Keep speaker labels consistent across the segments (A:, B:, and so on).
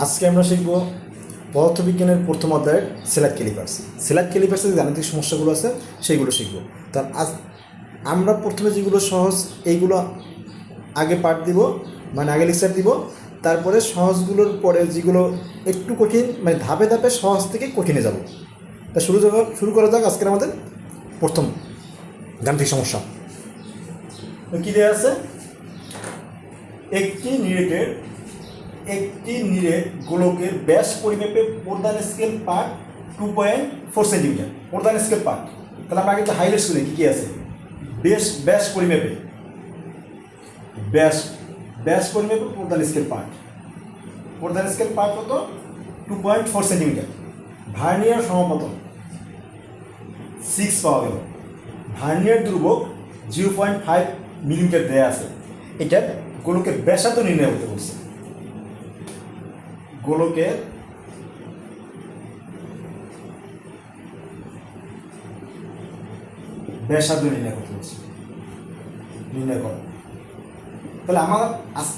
A: আজকে আমরা শিখব পদার্থবিজ্ঞানের প্রথম অধ্যায়ের সেলার ক্যালিপার্স সেলার ক্যালিপার্সের যে গাণিতিক সমস্যাগুলো আছে, সেইগুলো শিখব। তার আজ আমরা প্রথমে যেগুলো সহজ, এইগুলো আগে পাঠ দিব মানে আগে লেকচার দিব। তারপরে সহজগুলোর পরে যেগুলো একটু কঠিন মানে ধাপে ধাপে সহজ থেকে কঠিনে যাব। তা শুরু শুরু করা যাক আজকের আমাদের প্রথম গাণিতিক সমস্যা। কী দেওয়া আছে? একটি নিরেটের একটি নিরেট গোলকের ব্যাস পরিমাপে প্রধান scale part two point four centimetre প্রধান স্কেল পার্ট তাহলে আমরা আগে তো হাইলাইটস করি কী কী আছে? বেশ ব্যাস পরিমাপে। ব্যাস ব্যাস পরিমাপে প্রধান স্কেল পার্ট প্রধান স্কেল পার্ট কত? Two point four centimetre vernier সমাপতন six পাওয়া গেল। ভার্নিয়ার দুর্ভোগ জিরো পয়েন্ট ফাইভ মিলিমিটার দেয়া আছে। এটা গোলকের ব্যাসার্ধ নির্ণয় করতে বলছে। গোলকের ব্যাসার্ধ নির্ণয় করতে বলছে নির্ণয় করো। তাহলে আমার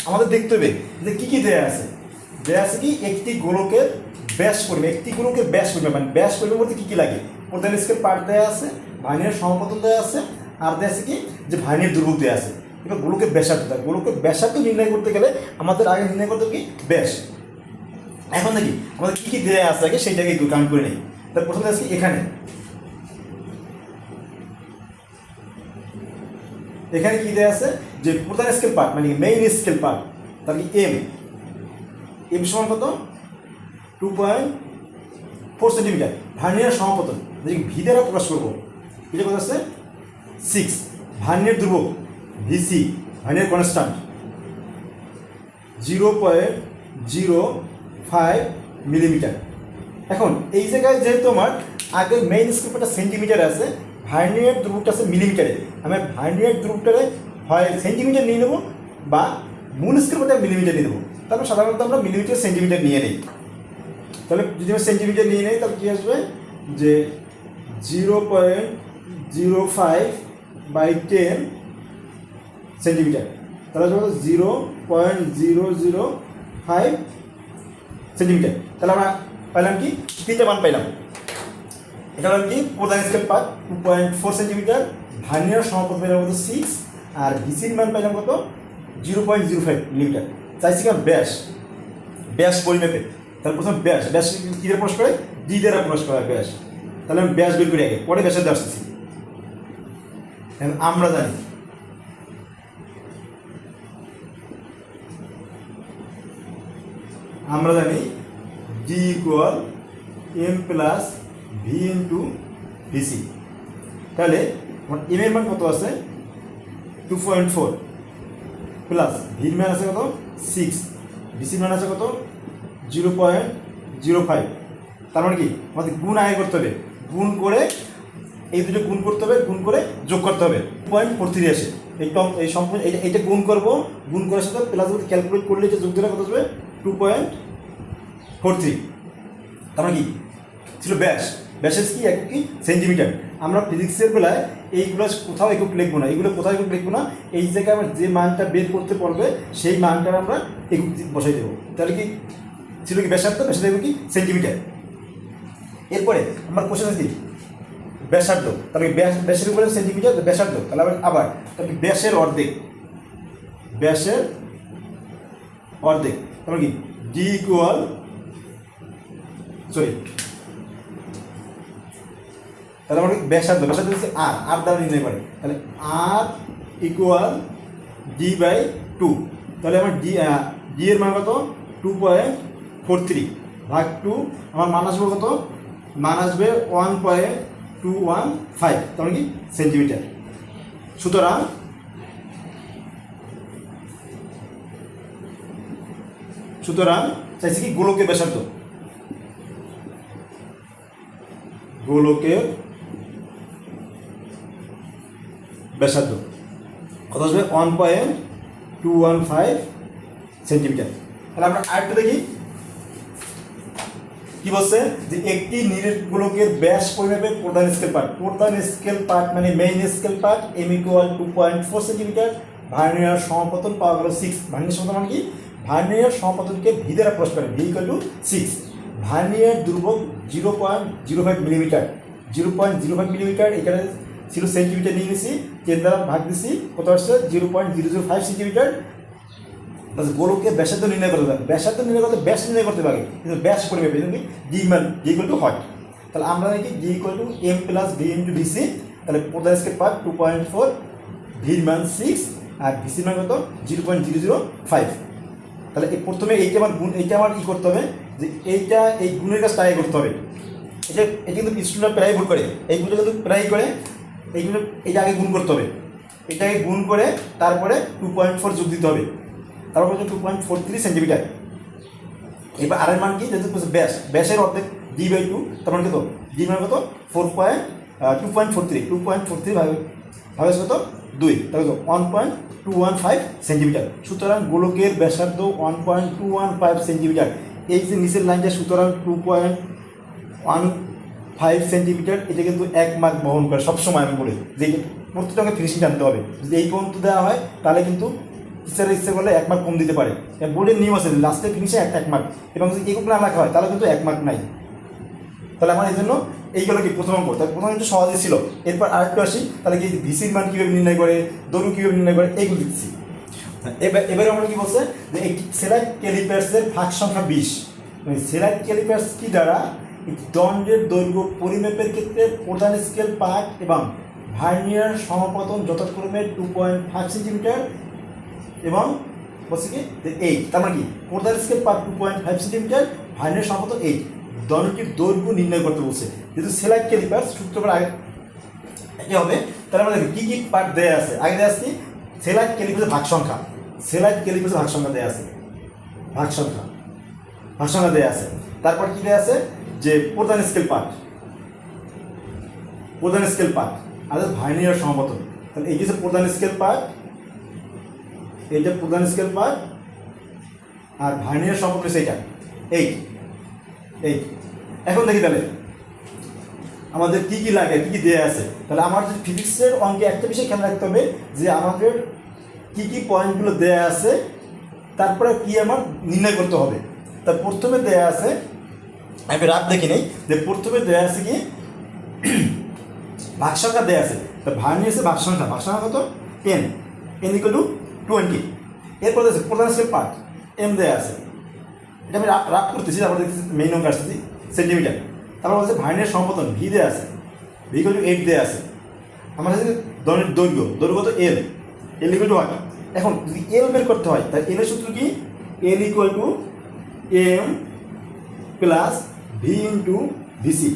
A: আমাদের দেখতে হবে যে কী কী দেয়া আছে। দেয়া আছে কি একটি গোলকের ব্যাস পরিমাপ একটি গোলকের ব্যাস পরিমাপ মানে ব্যাস পরিমাপ বলতে কী কী লাগে? প্রধান স্কেল পার্ট দেয়া আছে, ভাইনের সমপতন দেয়া আছে, আর দেয়া আছে কি? যে ভাইনের দুর্ভোগ দেয়া আছে। এবার গোলকের ব্যাসার্ধ গোলকের ব্যাসার্ধ নির্ণয় করতে গেলে আমাদের আগে নির্ণয় করতে কি? ব্যাস। এখন দেখি, আমাদের কী কী দেয়া আছে আগে, সেইটাকে একটু কাউন্ট করে নিই। তার প্রথমে আছে এখানে। এখানে কি দেয়া আছে? যে প্রধান স্কেল পার্ট মানে মেইন স্কেল পার্ট তার কি এম এম সমান কত? Two point four centimetre vernier সমাপতন। যদি ভি দ্বারা প্রকাশ করব। এটা কত আছে? সিক্স ভার্নিয়ার ধ্রুবক VC vernier constant zero point zero five millimetre এখন, এই জায়গায় যেহেতু আমার আগে মেইন স্কেলটা সেন্টিমিটার আছে ভার্নিয়ার ধ্রুবকটা আছে মিলিমিটারে আমি ভার্নিয়ার ধ্রুবটারে হয় সেন্টিমিটার নিয়ে নেব বা মূল স্কেলটা মিলিমিটার নিয়ে নেব। তারপর সাধারণত আমরা মিলিমিটার সেন্টিমিটার নিয়ে নিই। তাহলে যদি আমি সেন্টিমিটার নিয়ে নেই, তাহলে কী আসবে? যে zero point zero five by ten centimetre তাহলে আসবে zero point zero zero five centimetre তাহলে আমরা পাইলাম কি? তিনটে মান পাইলাম। এটা হলাম কি? প্রধান scale part two point four centimetre vernier সমাপত পাইলাম কত? সিক্স আর ভিসির মান পাইলাম কত? Zero point zero five millimetre চাইছি কি? ব্যাস। ব্যাস পরিমাপে। তাহলে প্রথম ব্যাস। ব্যাস কী দিয়ে প্রকাশ করে? ডি দ্বারা প্রকাশ করা ব্যাস। তাহলে আমি ব্যাস বের করি আগে। পরে ব্যাসের দিয়ে আসতেছি। আমরা জানি। আমরা জানি D equal M plus V into VC তাহলে এম এর মান কত আছে? টু পয়েন্ট ফোর প্লাস ভির মান আছে কত? সিক্স ভিসির মান আছে কত? জিরো পয়েন্ট জিরো ফাইভ তার মানে কি? আমাদের গুণ আয় করতে হবে। গুণ করে এই দুটো গুণ করতে হবে, গুণ করে যোগ করতে হবে। পয়েন্ট ফোর থ্রি আসে। এই সম্পূর্ণ এইটা গুণ করব। গুণ করার সাথে প্লাস ক্যালকুলেট করলে যে যোগ দিলে কত আসবে? টু পয়েন্ট ফোর থ্রি তার মানে কি? ছিল ব্যাস। ব্যাসের কি এক কি সেন্টিমিটার আমরা ফিজিক্সের বেলায় এইগুলো কোথাও একক লিখব না। এইগুলো কোথাও একক লিখব না। এই জায়গায় আমার যে মানটা বের করতে পারবে, সেই মানটা আমরা একক বসাই দেবো। তাহলে কি? ছিল কি ব্যাসার্ধ? ব্যাসার্ধ একক কি? সেন্টিমিটার এরপরে আমার কোশ্চেন আছে ব্যাসার্ধ। তাহলে ব্যাস ব্যাসের উপরে সেন্টিমিটার ব্যাসার্ধ। তাহলে আবার আবার, তাহলে ব্যাসের অর্ধেক। ব্যাসের অর্ধেক। তারপর কি? ডি ইকুয়াল সরি তাহলে আমার ব্যাসার্ধ? ব্যাসার্ধ হচ্ছে আর আর দ্বারা নির্ণয় করে। তাহলে R equal D by two তাহলে আমার ডি ডি এর মান কত? টু পয়েন্ট ফোর থ্রি ভাগ টু আমার মান আসবে কত? মান আসবে one point two one five মানে কি? সেন্টিমিটার সুতরাং সুতরাং চাইছি কি গোলকের ব্যাসার্ধ? গোলকের ব্যাসার্ধ। কত আসবে? One point two one five centimetre তাহলে আমরা আরেকটা দেখি। কি বলছে? যে একটি নিরেট গোলকের ব্যাস পরিমাপে প্রধান স্কেল পার্ট প্রধান স্কেল পার্ট মানে main scale part M equal two point four centimetre vernier সমাপতন পাওয়া গেল সিক্স ভার্নিয়ার সমাপতন মানে কি? ভার্নিয়ার সমাপতনকে ভি দ্বারা প্রকাশ করে V equal to six vernier দুর্ভোগ zero point zero five millimetre zero point zero five millimetre এখানে ছিল সেন্টিমিটার নিয়ে নিছি টেন দ্বারা ভাগ দিছি, কত আসছে? Zero point zero zero five centimetre গোলককে ব্যাসার্ধ নির্ণয় করতে হবে। ব্যাসার্ধ নির্ণয় করতে, ব্যাস নির্ণয় করতে পারে কিন্তু ব্যাস করবে কিন্তু ডি মান ডি ইকুয়াল টু হট তাহলে আমরা নাকি D equal to M plus V into VC তাহলে প্রধান scale part two point four ভির মান সিক্স আর ভিসির মান কত? Zero point zero zero five তাহলে এই প্রথমে এইটা আমার গুণ, এইটা আমার ই করতে হবে যে এইটা এই গুণের কাজটা আগে করতে হবে। এটা এটা কিন্তু স্টুডেন্টরা প্রায় ভুল করে। এইগুলো কিন্তু প্রায় করে এইগুলো এটা আগে গুণ করতে হবে। এটাকে গুণ করে তারপরে টু পয়েন্ট ফোর যোগ দিতে হবে। তারপর two point four three centimetre এবার আরের মান কি? যেহেতু ব্যাস, ব্যাসের অর্ধেক ডি বাই টু তার মানে কত? ডি মানে কত? Four point two point four three two point four three ভাবে ভাবে কত? দুই, তাহলে one point two one five centimetre সুতরাং গোলকের ব্যাসার্ধ one point two one five centimetre এই যে নিচের লাইনটা সুতরাং two point one five centimetre এটা কিন্তু এক মার্ক বহন করে, সবসময় আমি বলি। যে প্রত্যেকটাকে ফিনিশিং জানতে হবে। যদি এই পর্যন্ত দেওয়া হয়, তাহলে কিন্তু টিচারের ইচ্ছে করলে এক মার্ক কম দিতে পারে। বোর্ডের নিয়ম আছে লাস্টে ফিনিশে একটা এক মার্ক এবং যদি এগুলো রাখা হয়, তাহলে কিন্তু এক মার্ক নাই। তাহলে আমার এই জন্য এইগুলো কি প্রথম অঙ্ক? তাহলে প্রথম কিন্তু সহজই ছিল। এরপর আরেকটু আসি, তাহলে কি ভিসির মান কীভাবে নির্ণয় করে, দরু কীভাবে নির্ণয় করে এইগুলো দিচ্ছি এবার, এবারে আমরা কি বলছে? যে একটি সেলাইট ক্যালিপার্সের ভাগ সংখ্যা বিশ। মানে সেলাইট ক্যালিপার্স কি দ্বারা? একটি দণ্ডের দৈর্ঘ্য পরিমাপের ক্ষেত্রে প্রধান স্কেল পার্ট এবং ভার্নিয়ার সমাপতন যথাক্রমে টু পয়েন্ট ফাইভ সেন্টিমিটার এবং বলছে কি? এইট তার মানে কি? প্রধান scale part two point five centimetre vernier সমাপতন eight দণ্ডটির দৈর্ঘ্য নির্ণয় করতে বলছে। যেহেতু সেলাইট ক্যালিপার্স সূত্রবার আগে কি হবে। তাহলে আমাদের কী কি পার্ট দেয়া আছে? আগে দেয়া আছে কি? সেলাইট ক্যালিপাসের ভাগ সংখ্যা। সেলাইট ক্যালিপাসের ভাগ সংখ্যা দেয়া আছে। ভাগ সংখ্যা। ভাগ সংখ্যা দেয়া আছে। তারপর কি দেয়া আছে? যে প্রধান স্কেল পার্ট প্রধান স্কেল পার্ট আর ভাইনিয়ার সমাপতন। তাহলে এই যে প্রধান স্কেল পার্ট এইটা প্রধান স্কেল পার্ট আর ভাইনিয়ার সমাপতন সেইটা এইটা। এইট এখন দেখি তাহলে। আমাদের কি কি লাগে, কি কি দেয়া আছে? তাহলে আমার যে ফিজিক্সের অঙ্কে একটা বিষয় খেয়াল রাখতে হবে, যে আমাদের কি কি পয়েন্টগুলো দেয়া আছে, তারপরে কি আমার নির্ণয় করতে হবে। তা প্রথমে দেয়া আছে, আমি রাত দেখি নেই, যে প্রথমে দেয়া আছে কি? ভাগ সংখ্যা দেয়া আছে। তা ভাগ নিয়েছে ভাগ সংখ্যা ভাগ সংখ্যা কত? Ten ten equal to twenty এরপর আছে প্রধান পার্ট এম দেয়া আছে। এটা আমি রাগ করতেছি, তারপর দেখতেছি মেইন অঙ্ক আসতেছি সেন্টিমিটার তারপর বলছে ভাইনের সম্পাদন ভি দেয়া আছে ভি টু এইট দেয়া আছে। আমার কাছে দৈর্ঘ্য দৈর্ঘ্য তো L L equal to one এখন যদি এল বের করতে হয়, তাহলে এলের সূত্র কি? L equal to M plus V into VC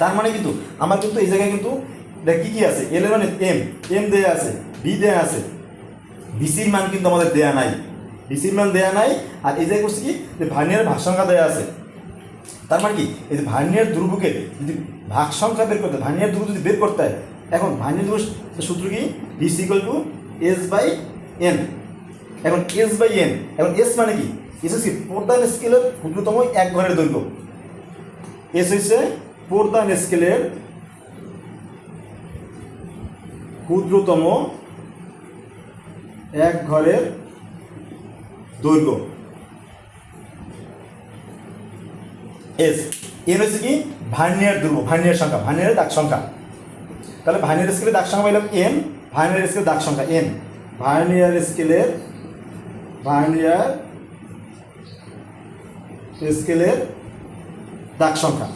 A: তার মানে কিন্তু আমার কিন্তু এই জায়গায় কিন্তু দেখ কী কী আছে? এল এর মানে এম এম দেয়া আছে ভি দেয়া আছে। ভিসির মান কিন্তু আমাদের দেয়া নাই। ভিসির মান দেয়া নাই, আর এই জায়গায় করছে কি? যে ভার্নিয়ার ভাগ সংখ্যা দেয়া আছে। তার মানে কি? এই যে ভার্নিয়ার দুর্ভোগের যদি ভাগ সংখ্যা বের করতে ভার্নিয়ার দুর্ভোগ যদি বের করতে হয়, এখন ভার্নিয়ার দুর্ভোগ সূত্র কি? VC equal to S by N এখন এস বাই এন এখন এস মানে কি? এস হচ্ছে প্রধান স্কেলের ক্ষুদ্রতম এক ঘরের দৈর্ঘ্য। এস হচ্ছে প্রধান স্কেলের ক্ষুদ্রতম এক ঘরের দৈর্ঘ্য। এস এন হচ্ছে কি? ভার্নিয়ার দুর্গ ভার্নিয়ার সংখ্যা, ভার্নিয়ারের দাগ সংখ্যা। তাহলে ভার্নিয়ার স্কেলের দাগ সংখ্যা পেলাম এন ভার্নিয়ার স্কেলের দাগ সংখ্যা এন ভার্নিয়ার স্কেলের ভার্নিয়ার স্কেলের দাগ সংখ্যা।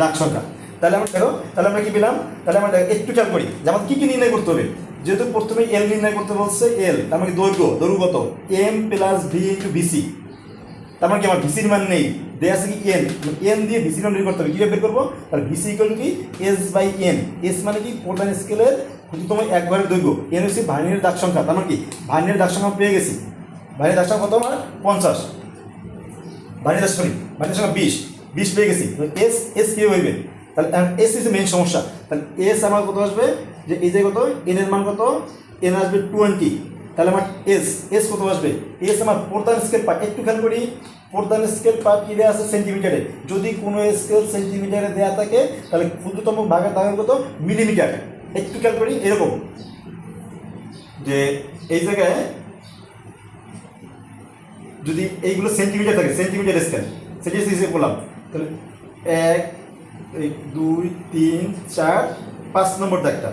A: দাগ সংখ্যা। তাহলে আমরা দেখো, তাহলে আমরা কি পেলাম? তাহলে আমরা একটু খেয়াল করি যে আমাদের কি কি নির্ণয় করতে হবে? যেহেতু প্রথমে এল নির্ণয় করতে বলছে এল তার মানে দৈর্ঘ্য দৈর্ঘ্য কত? M plus V into VC তার মানে কি আমার ভিসির মান নেই? দেয়া আছে কি এন এন দিয়ে ভিসির মান বের করতে হবে। কীভাবে বের করব? তাহলে ভিসি ইকুয়াল কি? এস বাই এন এস মানে কি? প্রধান স্কেলের ক্ষুদ্রতম এক ঘরের দৈর্ঘ্য। এন হচ্ছে ভার্নিয়ার দাগ সংখ্যা। তার মানে কি? ভার্নিয়ার দাগ সংখ্যা পেয়ে গেছি। ভার্নিয়ার দাগ সংখ্যা কত আমার? পঞ্চাশ। ভার্নিয়ার সরি ভার্নিয়ার সংখ্যা বিশ। বিশ পেয়ে গেছি। এস এস কী হইবে? তাহলে এস হচ্ছে মেন সমস্যা। তাহলে এস আমার কত আসবে? যে এই যে কত? এন এর মান কত? এন আসবে টোয়েন্টি তাহলে আমার এস এস কত আসবে? এস আমার প্রধান স্কেল পার্ট একটু খেয়াল করি, প্রধান স্কেল পার্ট কি দেওয়া আছে? সেন্টিমিটারে যদি কোনো স্কেল সেন্টিমিটারে দেওয়া থাকে, তাহলে ক্ষুদ্রতম ভাগের দাগের কত? মিলিমিটার একটু খেয়াল করি, এরকম। যে এই জায়গায় যদি এইগুলো সেন্টিমিটার থাকে সেন্টিমিটার স্কেল সেটি হিসেবে করলাম। তাহলে এক এই দুই, তিন, চার, পাঁচ নম্বর দাগটা।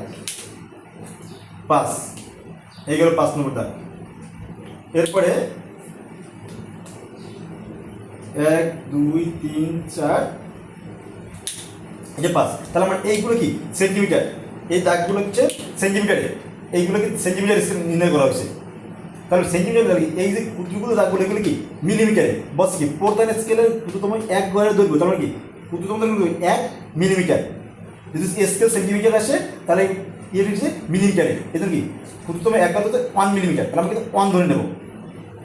A: পাঁচ। এই গেল পাঁচ নম্বর দাগ। এরপরে এক, দুই, তিন, চার। এই যে পাঁচ। তাহলে আমার এইগুলো কি? সেন্টিমিটার। এই দাগগুলো হচ্ছে সেন্টিমিটারে এইগুলোকে সেন্টিমিটার নির্ণয় করা হয়েছে। তাহলে সেন্টিমিটার এই যে কুচুগুলো দাগগুলো, এগুলো কি? মিলিমিটারে বস কি? প্রধান স্কেলের ক্ষুদ্রতম এক গড়ের দৈর্ঘ্য। তার মানে কি? ক্ষুদ্রতম এক মিলিমিটার। যদি স্কেল সেন্টিমিটার আসে, তাহলে ইয়ে হচ্ছে মিলিমিটারে। এটা কি? ক্ষুদ্রতম এক গড় হচ্ছে ওয়ান মিলিমিটার। তাহলে আমরা কিন্তু ওয়ান ধরে নেব।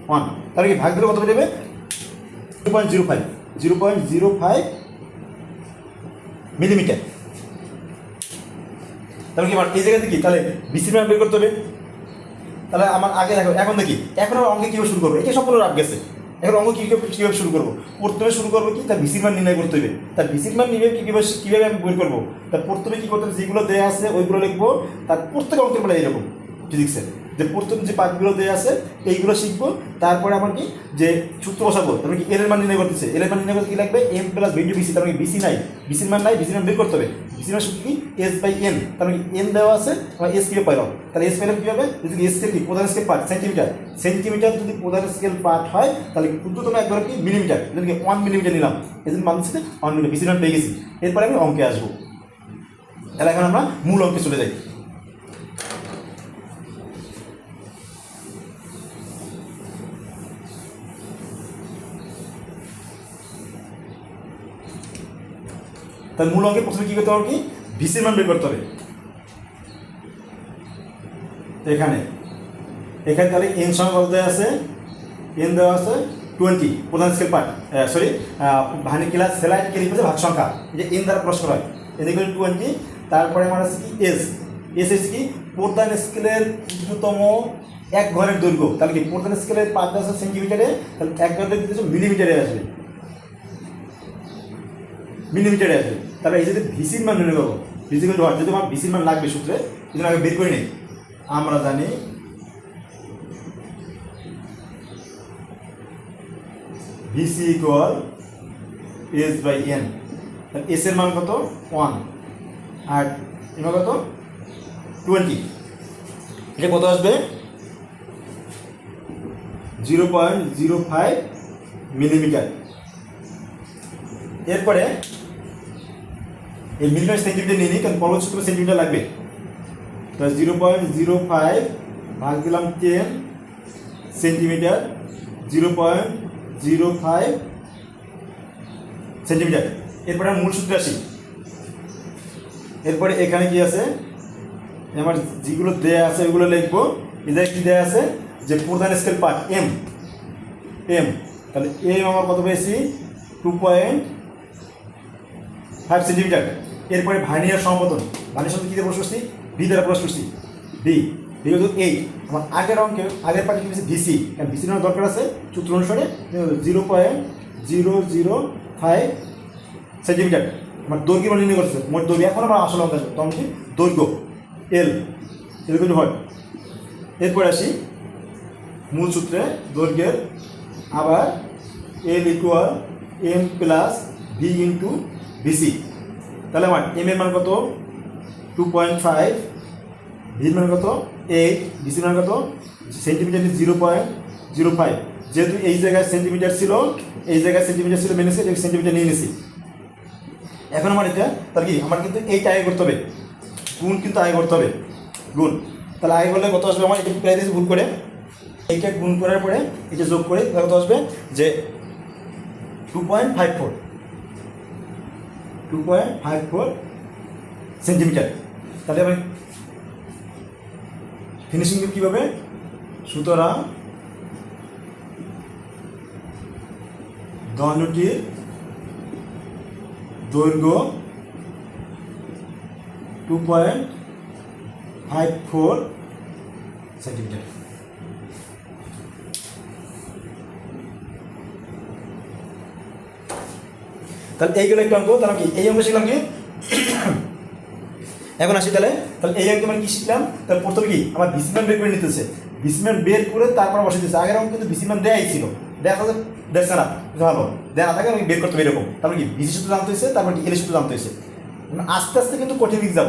A: ওয়ান। তাহলে কি ভাগ ধরে কত বেরোবে? Zero point zero five. Zero point zero five millimetre. তাহলে কি আমার এই জায়গাতে কি? তাহলে বিসি বের করতে হবে। তাহলে আমার আগে দেখো, এখন দেখি। এখন আমার অঙ্কে কীভাবে শুরু করব? এটা সম্পূর্ণ রাখ গেছে এখন অঙ্ক কীভাবে কীভাবে শুরু করব? প্রথমে শুরু করব কি? তার ভিসির মান নির্ণয় করতে হবে। তার ভিসির মান নির্ণয় কীভাবে কীভাবে আমি বের করব? তার প্রথমে কী করতে হবে? যেগুলো দেওয়া আছে, ওইগুলো লিখব। তার প্রত্যেক অঙ্কের বেলা এরকম। ফিজিক্সের যে প্রথম যে পার্টগুলো দেওয়া আছে, এইগুলো শিখব। তারপরে আমার কি? যে সূত্র বসাবো। তারপরে কি? এর মান নির্ণয় করতেছে। এর মান নির্ণয় করতে কি লাগবে? এম প্লাস ভি বিসি তার মানে বিসি নাই। বিসির মান নাই বিসির মান বের করতে হবে। বিসির মান সূত্র কি? এস বাই এন তার মানে এন দেওয়া আছে আমরা এস কীভাবে পাইলাম। তাহলে এস পাইলাম কীভাবে? যদি এস স্কেল কি? প্রধান স্কেল পার্ট সেন্টিমিটার সেন্টিমিটার যদি প্রধান স্কেল পার্ট হয়, তাহলে ক্ষুদ্রতম একবার কি? মিলিমিটার যদি কি ওয়ান মিলিমিটার নিলাম। এদের মান দিচ্ছে ওয়ান মিলিমিটার বিসির মান পেয়ে গেছি। এরপরে আমি অঙ্কে আসব। তাহলে এখন আমরা মূল অঙ্কে চলে যাই। তাহলে মূল অঙ্কে প্রথমে কী করতে হবে কি? ভিসির মান বের করতে হবে। এখানে এখানে তাহলে এন সঙ্গে কত দেওয়া আছে? এন দেওয়া আছে টোয়েন্টি প্রধান স্কেল পার্ট সরি ভানি ক্লাস সেলাইট কেলিপেছে ভাগ সংখ্যা যে এন দ্বারা প্রশ্ন হয়। এদিকে টোয়েন্টি তারপরে আমার আছে কি? এস এস এস কি? প্রধান স্কেলের ক্ষুদ্রতম এক ঘরের দৈর্ঘ্য। তাহলে কি? প্রধান স্কেলের পাঁচ আছে সেন্টিমিটারে তাহলে এক ঘরের দৈর্ঘ্য মিলিমিটারে আসবে। মিলিমিটারে আসবে তাহলে এই যদি ভিসির মান নির্ণয় করব ভিসিক্যাল ডট যদি আমার ভিসির মান লাগবে সূত্রে, যদি আগে বের করে নেই আমরা জানি VC equal S by N S এর মান কত? ওয়ান আর এর কত? টোয়েন্টি এটা কত আসবে? Zero point zero five millimetre. এরপরে এই মিলিমিটার সেন্টিমিটার নিয়ে নিই, কারণ পরবর্তী সূত্রে সেন্টিমিটার লাগবে। তো জিরো পয়েন্ট জিরো ফাইভ ভাগ দিলাম ten centimetre zero point zero five centimetre এরপরে মূল সূত্রে আসি। এরপরে এখানে কি আছে? আমার যেগুলো দেয়া আছে, ওগুলো লিখব। এদের কি দেয়া আছে? যে প্রধান স্কেল পার্ট এম এম তাহলে এম আমার কত পেয়েছি? টু পয়েন্ট ফাইভ সেন্টিমিটার এরপরে ভার্নিয়ার সমপতন ভার্নিয়ার কী দিয়ে প্রশ্ন বি দ্বারা প্রশ্ন করছি। বি বি হলো এইট আমার আগের অঙ্কে আগের পার্টি কি হচ্ছে ভিসি কারণ ভিসি নেওয়ার দরকার আছে সূত্র অনুসারে। Zero point zero zero five centimetre আমার দৈর্ঘ্য মানে নির্ণয় করছে মোট দৈর্ঘ্য এখন আমার আসল অঙ্ক আছে। তখন দৈর্ঘ্য এল এরকম হয় এরপরে আসি। মূল সূত্রে দৈর্ঘ্যের আবার L equal M plus V into VC তাহলে আমার এম এর মান কত? টু পয়েন্ট ফাইভ ভির মান কত? এইট ভিসির মান কত? Centimetre zero point zero five যেহেতু এই জায়গায় সেন্টিমিটার ছিল, এই জায়গায় সেন্টিমিটার ছিল মেনেছি মেনেছে সেন্টিমিটার নিয়ে নিয়েছি। এখন আমার এটা, তাহলে কি? আমার কিন্তু এইটা আগে করতে হবে। গুণ কিন্তু আগে করতে হবে। গুণ। তাহলে আগে করলে কত আসবে আমার? এটা প্রায় দিয়েছি ভুল করে। এইটা গুণ করার পরে এটা যোগ করে কত আসবে? যে two point five four two point five four centimetre তাহলে আমি ফিনিশিং কীভাবে? সুতরাং দণ্ডটির দৈর্ঘ্য two point five four centimetre তাহলে এইগুলো একটু অঙ্ক তাহলে কি এই অঙ্ক শিখলাম কি? এখন আসি তাহলে। তাহলে এই অঙ্কে মানে কি শিখলাম? তাহলে প্রথমে কি? আমার বিসিমান বের করে নিতেছে। বিসিমান বের করে তারপর বসে দিচ্ছে আগের অঙ্ক কিন্তু বিসিমান দেয়াই ছিল। দেখা যায় দেখছে না। ভালো। দেয় না থাকে আমি বের করতে হবে এরকম। তারপর কি? বিসি সূত্র জানতে হয়েছে, তারপর কি? এলে সূত্র জানতে হয়েছে। আস্তে আস্তে কিন্তু কঠিন দিক যাব।